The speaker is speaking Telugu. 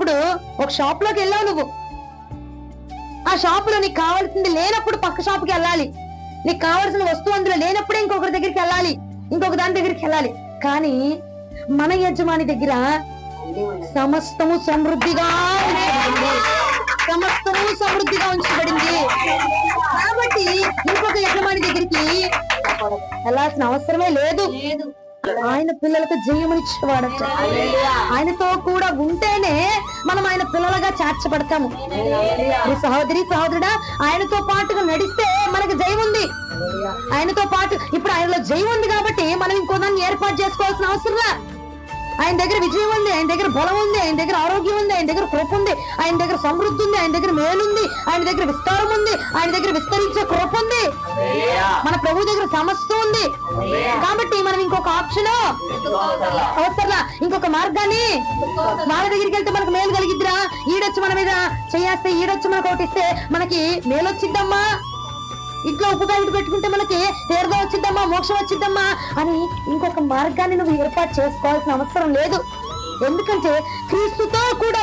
ఇప్పుడు ఒక షాప్లోకి వెళ్ళావు నువ్వు. ఆ షాప్లో నీకు కావాల్సింది లేనప్పుడు పక్క షాప్కి వెళ్ళాలి. నీకు కావాల్సిన వస్తువు అందులో లేనప్పుడే ఇంకొకరి దగ్గరికి వెళ్ళాలి. ఇంకొక దాని దగ్గరికి వెళ్ళాలి. కానీ మన యజమాని దగ్గర సమస్తము సమృద్ధిగా సమస్తము సమృద్ధిగా ఉంచబడింది. కాబట్టి ఇంకొక యజమాని దగ్గరికి వెళ్ళాల్సిన అవసరమే లేదు. ఆయన పిల్లలకు జయమనిచ్చేవాడట ఆయనతో కూడా ఉంటేనే మనం ఆయన పిల్లలుగా చేర్చబడతాము. ఈ సహోదరి సహోదరుడా ఆయనతో పాటుగా నడిస్తే మనకు జయం ఉంది. ఆయనతో పాటు ఇప్పుడు ఆయనలో జయం ఉంది కాబట్టి మనం ఇంకో దాన్ని ఏర్పాటు చేసుకోవాల్సిన అవసరంలా ఆయన దగ్గర విజయం ఉంది ఆయన దగ్గర బలం ఉంది ఆయన దగ్గర ఆరోగ్యం ఉంది ఆయన దగ్గర కృప ఉంది ఆయన దగ్గర సమృద్ధి ఉంది ఆయన దగ్గర మేలు ఉంది ఆయన దగ్గర విస్తారం ఉంది ఆయన దగ్గర విస్తరించే కృప ఉంది. మన ప్రభు దగ్గర సమస్య ఉంది. కాబట్టి మనం ఇంకొక ఆప్షన్ అవసరంలా ఇంకొక మార్గాన్ని. వాళ్ళ దగ్గరికి వెళ్తే మనకు మేలు కలిగిద్దిరా? ఈడొచ్చి మన మీద చేయేస్తే ఈడొచ్చి మనకు ఒకటి ఇస్తే మనకి మేలు వచ్చిద్దమ్మా. ఇంట్లో ఉప్పు ప్యాకెట్ పెట్టుకుంటే మనకి తీర్థం వచ్చిద్దమ్మా మోక్షం వచ్చిద్దమ్మా అని ఇంకొక మార్గాన్ని నువ్వు ఏర్పాటు చేసుకోవాల్సిన అవసరం లేదు. ఎందుకంటే క్రీస్తుతో కూడా